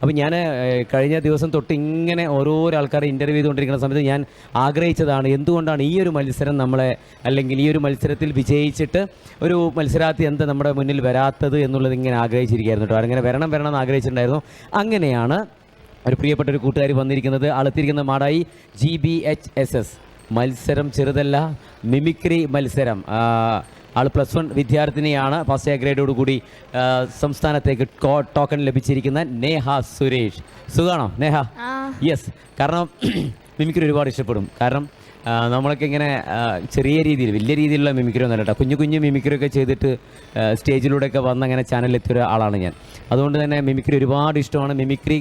അപ്പോൾ ഞാൻ കഴിഞ്ഞ ദിവസം തൊട്ട് ഇങ്ങനെ ഓരോരോ ആൾക്കാരെ ഇന്റർവ്യൂ ചെയ്തുകൊണ്ടിരിക്കുന്ന സമയത്ത് ഞാൻ ആഗ്രഹിച്ചതാണ് എന്തുകൊണ്ടാണ് ഈ ഒരു മത്സരം നമ്മളെ അല്ലെങ്കിൽ ഈ ഒരു മത്സരത്തിൽ വിജയിച്ചിട്ട് ഒരു മത്സരാർത്ഥി എന്ത് നമ്മുടെ മുന്നിൽ വരാത്തത് എന്നുള്ളത് ഇങ്ങനെ ആഗ്രഹിച്ചിരിക്കുകയായിരുന്നു കേട്ടോ. അങ്ങനെ വരണം വരണം എന്ന് ആഗ്രഹിച്ചിട്ടുണ്ടായിരുന്നു. അങ്ങനെയാണ് ഒരു പ്രിയപ്പെട്ട ഒരു കൂട്ടുകാരി വന്നിരിക്കുന്നത്. അളത്തിരിക്കുന്ന Madayi G B H S S മത്സരം ചെറുതല്ല മിമിക്രി മത്സരം. ആൾ പ്ലസ് വൺ വിദ്യാർത്ഥിനിയാണ്. ഫസ്റ്റ് എ ഗ്രേഡോട് കൂടി ആ, സംസ്ഥാനത്തേക്ക് ടോക്കൺ ലഭിച്ചിരിക്കുന്ന നേഹ സുരേഷ്. സുഖാണോ? നേഹ? യെസ് കാരണം മിമിക്രി ഒരുപാട് ഇഷ്ടപ്പെടും. കാരണം നമ്മളൊക്കെ ഇങ്ങനെ ചെറിയ രീതിയിൽ വലിയ രീതിയിലുള്ള മിമിക്രി ഒന്നും കേട്ടോ കുഞ്ഞു കുഞ്ഞു മിമിക്രി ഒക്കെ ചെയ്തിട്ട് സ്റ്റേജിലൂടെ സ്റ്റേജിലൂടെയൊക്കെ വന്ന് അങ്ങനെ ചാനലിലെത്തിയ ഒരാളാണ് ഞാൻ. അതുകൊണ്ട് തന്നെ മിമിക്രി ഒരുപാട് ഇഷ്ടമാണ്. മിമിക്രി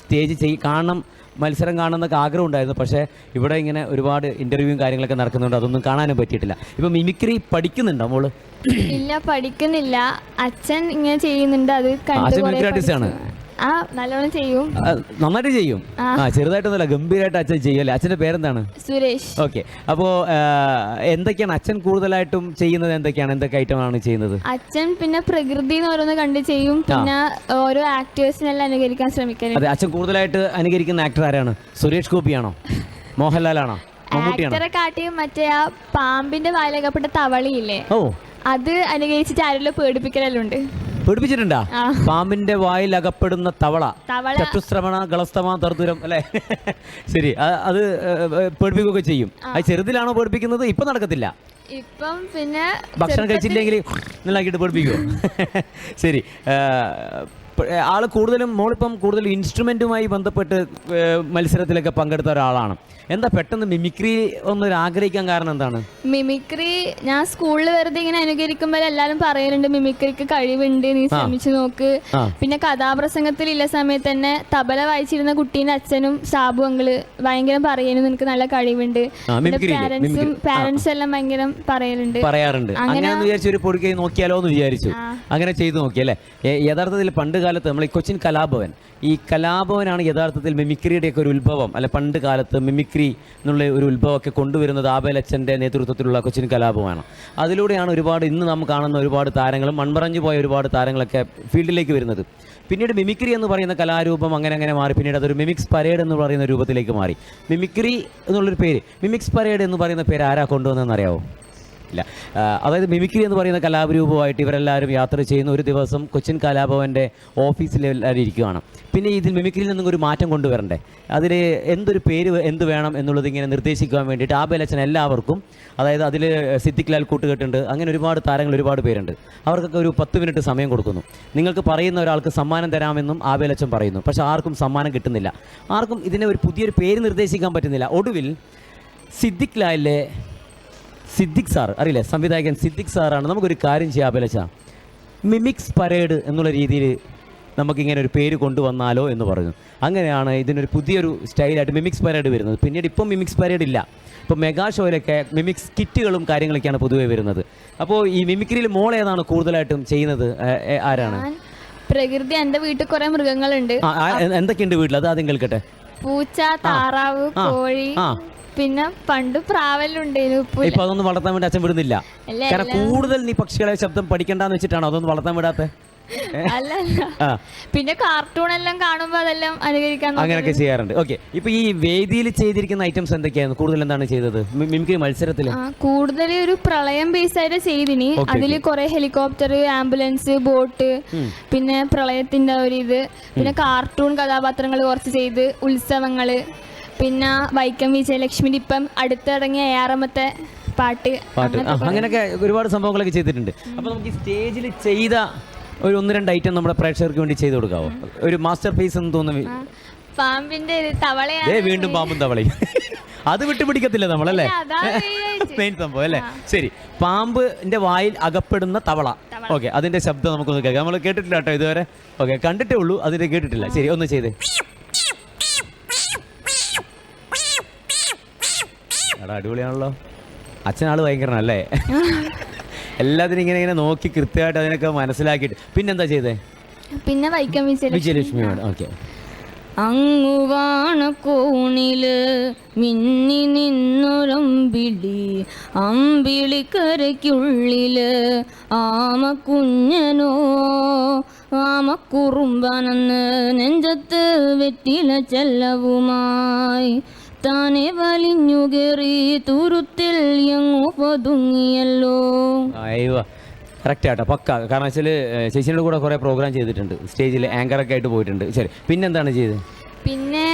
സ്റ്റേജ് ചെയ് കാണണം മത്സരം കാണണമെന്നൊക്കെ ആഗ്രഹം ഉണ്ടായിരുന്നു. പക്ഷേ ഇവിടെ ഇങ്ങനെ ഒരുപാട് ഇന്റർവ്യൂവും കാര്യങ്ങളൊക്കെ നടക്കുന്നുണ്ട്. അതൊന്നും കാണാനും പറ്റിയിട്ടില്ല. ഇപ്പം മിമിക്രി പഠിക്കുന്നുണ്ടോ മോൾ? ഇല്ല പഠിക്കുന്നില്ല. അച്ഛൻ ഇങ്ങനെ ചെയ്യുന്നുണ്ട്. അത് അച്ഛൻ മിമിക്രി artist ആണ്? ആ നല്ലോണം ചെയ്യും. ആ, നന്നായിട്ട് ചെയ്യും. ആ. ചെറുതായിട്ടൊന്നുമല്ല ഗംഭീരമായിട്ട് അച്ഛൻ ചെയ്യല്ലേ അച്ഛന്റെ പേരെന്താണ്? സുരേഷ്. ഓക്കെ. അപ്പോ എന്തൊക്കെയാണ് അച്ഛൻ കൂടുതലായിട്ടും ചെയ്യുന്നത്? എന്തൊക്കെയാണ്? എന്തൊക്കെ ഐറ്റമാണ് ചെയ്യുന്നത്? അച്ഛൻ പിന്നെ പ്രകൃതി എന്ന് ഓരോന്ന് കണ്ട് ചെയ്യും. പിന്നെ ഓരോ ആക്ടേഴ്സിനെല്ലാം അനുകരിക്കാൻ ശ്രമിക്കലുണ്ട് അതെ അച്ഛൻ കൂടുതലായിട്ട് അനുകരിക്കുന്ന ആക്ടർ ആരാണ്? സുരേഷ് ഗോപിയാണോ? മോഹൻലാലാണോ? മമ്മൂട്ടിയാണോ? ആക്ടറെ കാട്ടിയും മറ്റേ ആ പാമ്പിന്റെ വായിലകപ്പെട്ട തവളയില്ലേ? ഓ. അത് അനുകരിച്ചിട്ട് ആരെല്ലാം പേടിപ്പിക്കലുണ്ട് പേടിപ്പിച്ചിട്ടുണ്ടാ? പാമ്പിന്റെ വായിൽ അകപ്പെടുന്ന തവള. ചട്ടുശ്രമണ ചട്ടുശ്രവണ ഗളസ്തമ തർദൂരം അല്ലേ? ശരി അത് പേടിപ്പിക്കുകയൊക്കെ ചെയ്യും. അത് ചെറുതിലാണോ പേടിപ്പിക്കുന്നത്? ഇപ്പൊ നടക്കത്തില്ല. ഇപ്പം പിന്നെ ഭക്ഷണം കഴിച്ചില്ലെങ്കിൽ നല്ലാക്കിയിട്ട് പേടിപ്പിക്കുമോ ശരി ആ, പ- ആൾ കൂടുതലും മോളിപ്പം കൂടുതൽ ഇൻസ്ട്രുമെന്റുമായി ബന്ധപ്പെട്ട് മത്സരത്തിലൊക്കെ പങ്കെടുത്ത ഒരാളാണ്. എന്താ പെട്ടെന്ന് മിമിക്രി ഒന്ന് ആഗ്രഹിക്കാൻ കാരണം എന്താണ്? മിമിക്രി ഞാൻ സ്കൂളിൽ വെറുതെ ഇങ്ങനെ അനുകരിക്കുമ്പോൾ എല്ലാവരും പറയലുണ്ട് മിമിക്രിക്ക് കഴിവുണ്ട് നീ ശ്രമിച്ചു നോക്ക്. പിന്നെ കഥാപ്രസംഗത്തിൽ ഇല്ല സമയത്ത് തന്നെ തബല വായിച്ചിരുന്ന കുട്ടീന്റെ അച്ഛനും സാബു അങ്കിൾ ഭയങ്കര പറയുന്നു നിനക്ക് നല്ല കഴിവുണ്ട്. പാരന്റ്സ് പാരൻസ് എല്ലാം ഭയങ്കരം പറയലുണ്ട്. പറയാറുണ്ട്. അങ്ങനെ വിചാരിച്ചു ഒരു പൊടിക്കൈ നോക്കിയാലോ എന്ന് വിചാരിച്ചു. അങ്ങനെ ചെയ്തു നോക്കി അല്ലേ? യഥാർത്ഥത്തിൽ പണ്ട് കാലത്ത് നമ്മൾ ഈ കൊച്ചിൻ കലാഭവൻ. ഈ കലാഭവനാണ് യഥാർത്ഥത്തിൽ മിമിക്രിയുടെയൊക്കെ ഒരു ഉത്ഭവം. അല്ലെ പണ്ട് കാലത്ത് മിമിക്രി എന്നുള്ള ഒരു ഉത്ഭവമൊക്കെ കൊണ്ടുവരുന്നത് ആബേലച്ചന്റെ നേതൃത്വത്തിലുള്ള കൊച്ചിൻ കലാഭവനാണ്. അതിലൂടെയാണ് ഒരുപാട് ഇന്ന് നാം കാണുന്ന ഒരുപാട് താരങ്ങളും മൺമറഞ്ഞു പോയ ഒരുപാട് താരങ്ങളൊക്കെ ഫീൽഡിലേക്ക് വരുന്നത്. പിന്നീട് മിമിക്രി എന്ന് പറയുന്ന കലാരൂപം അങ്ങനെ അങ്ങനെ മാറി. പിന്നീട് അതൊരു മിമിക്സ് പരേഡ് എന്ന് പറയുന്ന രൂപത്തിലേക്ക് മാറി. മിമിക്രി എന്നുള്ളൊരു പേര്. മിമിക്സ് പരേഡ് എന്ന് പറയുന്ന പേര് ആരാ കൊണ്ടുവന്നതെന്ന് അറിയാവോ ഇല്ല. അതായത് മിമിക്രി എന്ന് പറയുന്ന കലാപരൂപമായിട്ട് ഇവരെല്ലാവരും യാത്ര ചെയ്യുന്ന ഒരു ദിവസം കൊച്ചിൻ കലാഭവന്റെ ഓഫീസിൽ എല്ലാവരും ഇരിക്കുകയാണ് പിന്നെ ഇതിൽ മിമിക്രിയിൽ നിന്നും ഒരു മാറ്റം കൊണ്ടുവരണ്ടേ? അതിൽ എന്തൊരു പേര് എന്ത് വേണം എന്നുള്ളത് ഇങ്ങനെ നിർദ്ദേശിക്കുവാൻ വേണ്ടിയിട്ട് ആ എല്ലാവർക്കും അതായത് അതിൽ സിദ്ദിഖ് ലാൽ കൂട്ടുകെട്ടുണ്ട് അങ്ങനെ ഒരുപാട് താരങ്ങൾ ഒരുപാട് പേരുണ്ട്. അവർക്കൊക്കെ ഒരു പത്ത് മിനിറ്റ് സമയം കൊടുക്കുന്നു. നിങ്ങൾക്ക് പറയുന്ന ഒരാൾക്ക് സമ്മാനം തരാമെന്നും ആ ബേലച്ചൻ പറയുന്നു. പക്ഷേ ആർക്കും സമ്മാനം കിട്ടുന്നില്ല. ആർക്കും ഇതിനെ ഒരു പുതിയൊരു പേര് നിർദ്ദേശിക്കാൻ പറ്റുന്നില്ല. ഒടുവിൽ സിദ്ദിഖ് ലാലിലെ സിദ്ദിഖ് സാർ അറിയില്ലേ? സംവിധായകൻ സിദ്ദിഖ് സാറാണ്. നമുക്കൊരു കാര്യം ചെയ്യാം അഭിലച്ച മിമിക്സ് പരേഡ് എന്നുള്ള രീതിയിൽ നമുക്കിങ്ങനെ ഒരു പേര് കൊണ്ടുവന്നാലോ എന്ന് പറഞ്ഞു. അങ്ങനെയാണ് ഇതിനൊരു പുതിയൊരു സ്റ്റൈലായിട്ട് മിമിക്സ് പരേഡ് വരുന്നത്. പിന്നീട് ഇപ്പം മിമിക്സ് പരേഡ് ഇല്ല. ഇപ്പോൾ മെഗാ ഷോയിലൊക്കെ മിമിക്സ് കിറ്റുകളും കാര്യങ്ങളൊക്കെയാണ് പൊതുവെ വരുന്നത്. അപ്പോൾ ഈ മിമിക്രിയിൽ മോൾ ഏതാണ് കൂടുതലായിട്ടും ചെയ്യുന്നത്? ആരാണ്? പ്രകൃതി എന്റെ വീട്ടിൽ കുറെ മൃഗങ്ങളുണ്ട്. എന്തൊക്കെയുണ്ട് വീട്ടിൽ? അത് ആദ്യം കേൾക്കട്ടെ. പൂച്ച താറാവ്. കോഴി ആ. പിന്നെ പണ്ട് പ്രാവലുണ്ടായിരുന്നു ഇപ്പൊ അതൊന്നും വളർത്താൻ വേണ്ടി അച്ഛൻ വിടുന്നില്ല കാരണം കൂടുതൽ നീ പക്ഷികളെ ശബ്ദം പഠിക്കണ്ടെന്ന് വെച്ചിട്ടാണോ അതൊന്നും വളർത്താൻ വിടാത്തെ അല്ല. പിന്നെ കാർട്ടൂൺ എല്ലാം കാണുമ്പോ അതെല്ലാം അനുകരിക്കാൻ. അങ്ങനെയൊക്കെ ചെയ്യാറുണ്ട്. ഓക്കെ ഇപ്പൊ ഈ വേദിയിൽ ചെയ്തിരിക്കുന്ന ഐറ്റംസ് എന്തൊക്കെയാണ്? കൂടുതൽ എന്താണ് ചെയ്തത്? മിമിക്രി മത്സരത്തിൽ. കൂടുതൽ ഒരു പ്രളയം ബേസ് ആയിട്ട് ചെയ്തിനി. അതിൽ കുറെ ഹെലികോപ്റ്റർ ആംബുലൻസ് ബോട്ട് പിന്നെ പ്രളയത്തിന്റെ ഒരു ഇത്. പിന്നെ കാർട്ടൂൺ കഥാപാത്രങ്ങൾ കുറച്ച് ചെയ്ത്. ഉത്സവങ്ങൾ. പിന്നെ വൈക്കം വിജയലക്ഷ്മിന്റെ ഇപ്പം അടുത്തിറങ്ങിയ ഏഴാമത്തെ പാട്ട്. പാട്ട്. അങ്ങനെയൊക്കെ ഒരുപാട് സംഭവങ്ങളൊക്കെ ചെയ്തിട്ടുണ്ട്. അപ്പൊ നമുക്ക് സ്റ്റേജിൽ ചെയ്ത ഒരു ഒന്ന് രണ്ട് ഐറ്റം നമ്മുടെ പ്രേക്ഷകർക്ക് വേണ്ടി ചെയ്തു കൊടുക്കാവോ? ഒരു മാസ്റ്റർ പീസ് എന്ന് തോന്നുന്നു. പാമ്പിന്റെ തവളയാണ് വീണ്ടും പാമ്പും തവളയും. അത് വിട്ടുപിടിക്കത്തില്ല നമ്മളല്ലേ. മെയിൻ സംഭവം അല്ലേ? ശരി. പാമ്പിന്റെ വായിൽ അകപ്പെടുന്ന തവള. ഓക്കെ അതിന്റെ ശബ്ദം നമുക്കൊന്ന് കേൾക്കാം. നമ്മൾ കേട്ടിട്ടില്ല കേട്ടോ ഇതുവരെ. ഓക്കെ കണ്ടിട്ടേ ഉള്ളൂ അതിന്റെ കേട്ടിട്ടില്ല. ശരി ഒന്ന് ചെയ്തേ. എടാ അടിപൊളിയാണല്ലോ. അച്ഛനാൾ ഭയങ്കരനല്ലേ എല്ലാത്തിനും ഇങ്ങനെ ഇങ്ങനെ നോക്കി കൃത്യമായിട്ട് അതിനൊക്കെ മനസ്സിലാക്കിയിട്ട്. പിന്നെന്താ ചെയ്തേ? പിന്നെ വൈക്കം വിജയലക്ഷ്മി വിജയലക്ഷ്മിയോട് ഓക്കെ. അങ്ങുവാണ കോണിൽ മിന്നി നിന്നൊരമ്പിടി അമ്പിളിക്കരയ്ക്കുള്ളിൽ ആമ കുഞ്ഞനോ ആമക്കുറുമ്പാനെന്ന് നെഞ്ചത്ത് വെറ്റില ചെല്ലവുമായി. താനെ വലിഞ്ഞുകേറി തുരുത്തിൽ എങ്ങോ പതുങ്ങിയല്ലോ അയ്യോ. കറക്റ്റ് ആട്ടോ. പക്ക. കാരണം വെച്ചാൽ ചേച്ചിയുടെ കൂടെ കുറേ പ്രോഗ്രാം ചെയ്തിട്ടുണ്ട്. സ്റ്റേജിൽ ആങ്കറൊക്കെ ആയിട്ട് പോയിട്ടുണ്ട്. ശരി. പിന്നെന്താണ് ചെയ്തത് പിന്നെ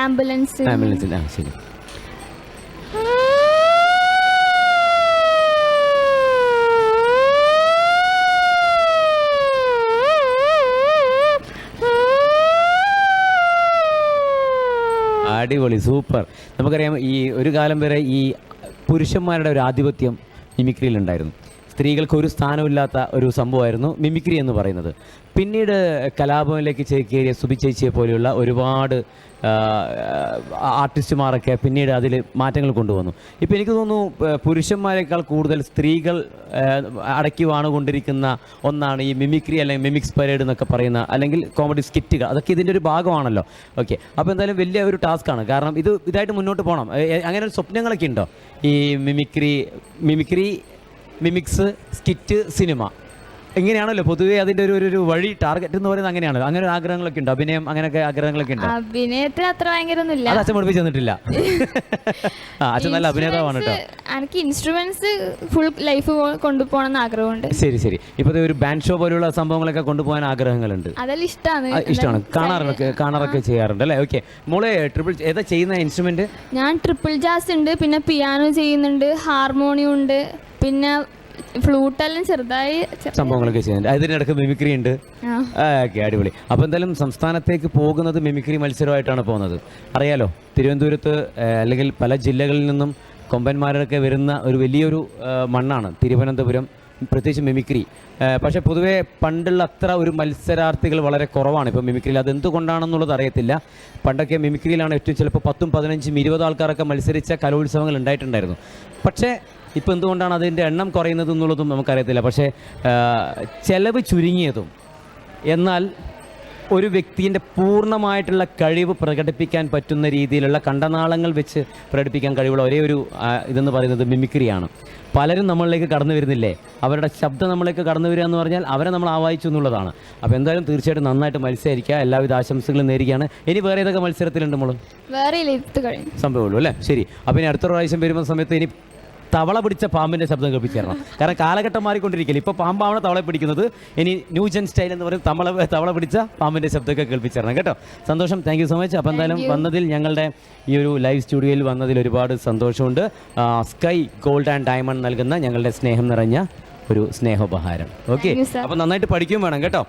ആംബുലൻസ് ആംബുലൻസിൽ ആ ശരി. അടിപൊളി. സൂപ്പർ. നമുക്കറിയാം ഈ ഒരു കാലം വരെ ഈ പുരുഷന്മാരുടെ ഒരു ആധിപത്യം മിമിക്രിയിലുണ്ടായിരുന്നു സ്ത്രീകൾക്ക് ഒരു സ്ഥാനമില്ലാത്ത ഒരു സംഭവമായിരുന്നു മിമിക്രി എന്ന് പറയുന്നത്. പിന്നീട് കലാഭവനിലേക്ക് ചേക്കേറിയ സുബി ചേച്ചിയെ പോലെയുള്ള ഒരുപാട് ആർട്ടിസ്റ്റുമാരൊക്കെ പിന്നീട് അതിൽ മാറ്റങ്ങൾ കൊണ്ടുവന്നു. ഇപ്പോൾ എനിക്ക് തോന്നുന്നു പുരുഷന്മാരെക്കാൾ കൂടുതൽ സ്ത്രീകൾ അടക്കി വാണുകൊണ്ടിരിക്കുന്ന ഒന്നാണ് ഈ മിമിക്രി അല്ലെങ്കിൽ മിമിക്സ് പരേഡ് എന്നൊക്കെ പറയുന്ന അല്ലെങ്കിൽ കോമഡി സ്കിറ്റുകൾ. അതൊക്കെ ഇതിന്റെ ഒരു ഭാഗമാണല്ലോ. ഓക്കെ. അപ്പോൾ എന്തായാലും വലിയ ഒരു ടാസ്ക്കാണ് കാരണം ഇത് ഇതായിട്ട് മുന്നോട്ട് പോകണം. അങ്ങനെ സ്വപ്നങ്ങളൊക്കെ ഉണ്ടോ? ഈ mimicry mimicry mimics skit cinema. എങ്ങനെയാണല്ലോ പൊതുവേ അതിന്റെ ഒരു ഒരു- വഴി ടാർഗറ്റ് എന്ന് പറയുന്നത് അങ്ങനെയാണല്ലോ അങ്ങനെ ഒരു ആഗ്രഹങ്ങളൊക്കെ ഉണ്ട് അഭിനയം അങ്ങനെയൊക്കെ ആഗ്രഹങ്ങളൊക്കെ ഉണ്ട്. അഭിനയത്തിന് അത്ര ഭയങ്കര അത് അച്ഛൻ പഠിപ്പിച്ച് തന്നിട്ടില്ല അച്ഛൻ നല്ല അഭിനേതാവാണ് കേട്ടോ എനിക്ക് ഇൻസ്ട്രുമെന്റ്സ് ഫുൾ ലൈഫ് കൊണ്ടുപോകണം എന്ന് ആഗ്രഹമുണ്ട് ശരി ശരി. ഇപ്പോഴത്തെ ഒരു ബാൻഡ് ഷോ പോലുള്ള സംഭവങ്ങളൊക്കെ കൊണ്ടുപോകാൻ ആഗ്രഹങ്ങളുണ്ട്. അതെല്ലാം ഇഷ്ടമാണ് ഇഷ്ടമാണ് കാണാറൊക്കെ കാണാറൊക്കെ ചെയ്യാറുണ്ട് അല്ലേ? ഓക്കെ മോളെ ട്രിപ്പിൾ ഏതാ ചെയ്യുന്ന ഇൻസ്ട്രുമെന്റ് ഞാൻ ട്രിപ്പിൾ ജാസ് ഉണ്ട് പിന്നെ പിയാനോ ചെയ്യുന്നുണ്ട് ഹാർമോണിയം ഉണ്ട്. പിന്നെ ഫ്ലൂട്ടെല്ലാം ചെറുതായി സംഭവങ്ങളൊക്കെ ചെയ്യുന്നുണ്ട് അതിനിടക്ക് മിമിക്രി ഉണ്ട്. ഓക്കെ അടിപൊളി. അപ്പോൾ എന്തായാലും സംസ്ഥാനത്തേക്ക് പോകുന്നത് മിമിക്രി മത്സരമായിട്ടാണ് പോകുന്നത്. അറിയാലോ തിരുവനന്തപുരത്ത് അല്ലെങ്കിൽ പല ജില്ലകളിൽ നിന്നും കൊമ്പന്മാരൊക്കെ വരുന്ന ഒരു വലിയൊരു മണ്ണാണ്. തിരുവനന്തപുരം പ്രത്യേകിച്ച് മിമിക്രി. പക്ഷെ പൊതുവെ പണ്ടുള്ള അത്ര ഒരു മത്സരാർത്ഥികൾ വളരെ കുറവാണ് ഇപ്പോൾ മിമിക്രിയിൽ. അത് എന്തുകൊണ്ടാണെന്നുള്ളത് അറിയത്തില്ല. പണ്ടൊക്കെ മിമിക്രിയിലാണ് ഏറ്റവും ചിലപ്പോൾ പത്തും പതിനഞ്ചും ഇരുപത് ആൾക്കാരൊക്കെ മത്സരിച്ച കലോത്സവങ്ങൾ ഉണ്ടായിട്ടുണ്ടായിരുന്നു. പക്ഷേ ഇപ്പോൾ എന്തുകൊണ്ടാണ് അതിന്റെ എണ്ണം കുറയുന്നത് എന്നുള്ളതും നമുക്കറിയത്തില്ല. പക്ഷേ ചെലവ് ചുരുങ്ങിയതും. എന്നാൽ ഒരു വ്യക്തിന്റെ പൂർണമായിട്ടുള്ള കഴിവ് പ്രകടിപ്പിക്കാൻ പറ്റുന്ന രീതിയിലുള്ള കണ്ടനാളങ്ങൾ വെച്ച് പ്രകടിപ്പിക്കാൻ കഴിവുള്ള ഒരേ ഒരു ഇതെന്ന് പറയുന്നത് മിമിക്രിയാണ്. പലരും നമ്മളിലേക്ക് കടന്നു വരുന്നില്ലേ? അവരുടെ ശബ്ദം നമ്മളിലേക്ക് കടന്നു വരിക എന്ന് പറഞ്ഞാൽ അവരെ നമ്മൾ ആവാഹിച്ചു എന്നുള്ളതാണ്. അപ്പോൾ എന്തായാലും തീർച്ചയായിട്ടും നന്നായിട്ട് മത്സരിക്കുക. എല്ലാവിധ ആശംസകളും നേരിടുകയാണ് ഇനി വേറെ ഏതൊക്കെ മത്സരത്തിലുണ്ട് നമ്മൾ വേറെ സംഭവമുള്ളൂ അല്ലേ? ശരി. അപ്പോൾ ഇനി അടുത്ത പ്രാവശ്യം വരുന്ന സമയത്ത് ഇനി തവള പിടിച്ച പാമ്പിന്റെ ശബ്ദം കേൾപ്പിച്ചേരണം. കാരണം കാലഘട്ടം മാറിക്കൊണ്ടിരിക്കില്ല ഇപ്പോൾ പാമ്പാണ് തവളെ പിടിക്കുന്നത്. ഇനി ന്യൂ ന്യൂജൻ സ്റ്റൈൽ എന്ന് പറയുന്നത് തവള തവള പിടിച്ച പാമ്പിന്റെ ശബ്ദമൊക്കെ കേൾപ്പിച്ചേരണം. കേട്ടോ? സന്തോഷം. താങ്ക് യു സോ മച്ച് അപ്പം എന്തായാലും വന്നതിൽ ഞങ്ങളുടെ ഈ ഒരു ലൈവ് സ്റ്റുഡിയോയിൽ വന്നതിൽ ഒരുപാട് സന്തോഷമുണ്ട്. സ്കൈ ഗോൾഡ് ആൻഡ് ഡയമണ്ട് നൽകുന്ന ഞങ്ങളുടെ സ്നേഹം നിറഞ്ഞ ഒരു സ്നേഹോപഹാരം. Okay Thank you, sir. അപ്പം നന്നായിട്ട് പഠിക്കുകയും വേണം. കേട്ടോ?